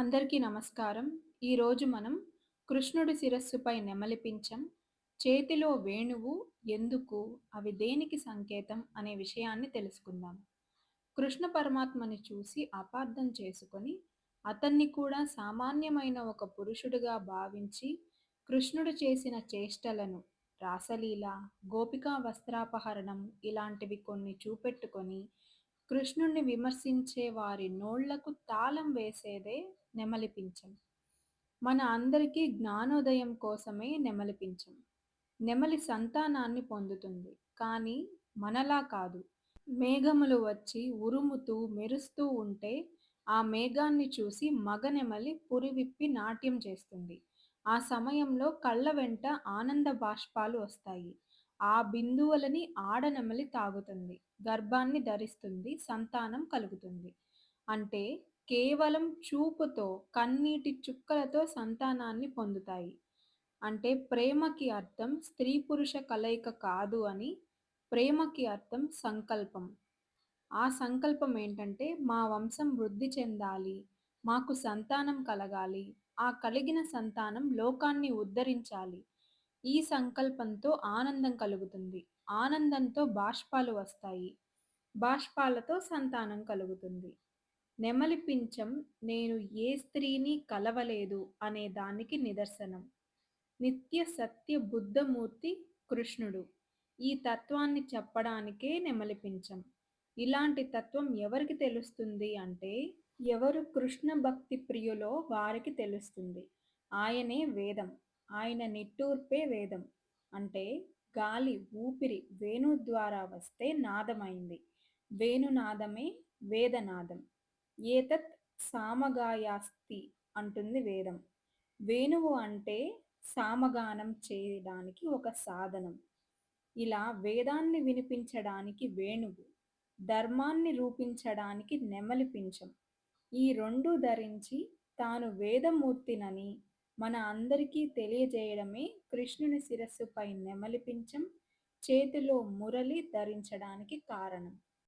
అందరికీ నమస్కారం. ఈరోజు మనం కృష్ణుడి శిరస్సుపై నెమలిపించం, చేతిలో వేణువు ఎందుకు, అవి దేనికి సంకేతం అనే విషయాన్ని తెలుసుకుందాం. కృష్ణ పరమాత్మని చూసి అపార్థం చేసుకొని, అతన్ని కూడా సామాన్యమైన ఒక పురుషుడిగా భావించి, కృష్ణుడు చేసిన చేష్టలను రాసలీల, గోపికా వస్త్రాపహరణం ఇలాంటివి కొన్ని చూపెట్టుకొని, కృష్ణుణ్ణి విమర్శించే వారి నోళ్ళకు తాళం వేసేదే నెమలిపించం. మన అందరికీ జ్ఞానోదయం కోసమే నెమలిపించం. నెమలి సంతానాన్ని పొందుతుంది. కానీ మనలా కాదు. మేఘములు వచ్చి ఉరుముతూ, మెరుస్తూ ఉంటే ఆ మేఘాన్ని చూసి మగ నెమలి పురివిప్పి నాట్యం చేస్తుంది. ఆ సమయంలో కళ్ళ వెంట ఆనంద బాష్పాలు వస్తాయి. ఆ బిందువులని ఆడనెమలి తాగుతుంది. గర్భాన్ని ధరిస్తుంది. సంతానం కలుగుతుంది. అంటే కేవలం చూపుతో, కన్నీటి చుక్కలతో సంతానాన్ని పొందుతాయి. అంటే ప్రేమకి అర్థం స్త్రీ పురుష కలయిక కాదు అని ప్రేమకి అర్థం సంకల్పం. ఆ సంకల్పం ఏంటంటే మా వంశం వృద్ధి చెందాలి, మాకు సంతానం కలగాలి, ఆ కలిగిన సంతానం లోకాన్ని ఉద్ధరించాలి. ఈ సంకల్పంతో ఆనందం కలుగుతుంది. ఆనందంతో బాష్పాలు వస్తాయి. బాష్పాలతో సంతానం కలుగుతుంది. నెమలి పించం నేను ఏ స్త్రీని కలవలేదు అనే దానికి నిదర్శనం. నిత్య సత్య బుద్ధమూర్తి కృష్ణుడు. ఈ తత్వాన్ని చెప్పడానికే నెమలిపించం. ఇలాంటి తత్వం ఎవరికి తెలుస్తుంది అంటే ఎవరు కృష్ణ భక్తి ప్రియులో వారికి తెలుస్తుంది. ఆయనే వేదం. ఆయన నిట్టూర్పే వేదం. అంటే గాలి ఊపిరి వేణు ద్వారా వస్తే నాదమైంది. వేణునాదమే వేదనాదం. ఏతత్ సామగాయాస్తి అంటుంది వేదం. వేణువు అంటే సామగానం చేయడానికి ఒక సాధనం. ఇలా వేదాన్ని వినిపించడానికి వేణువు, ధర్మాన్ని రూపించడానికి నెమలి పించం. ఈ రెండు ధరించి తాను వేదమూర్తినని మన అందరికీ తెలియజేయడమే కృష్ణుని శిరస్సుపై నెమలి పించం, చేతిలో మురళి ధరించడానికి కారణం.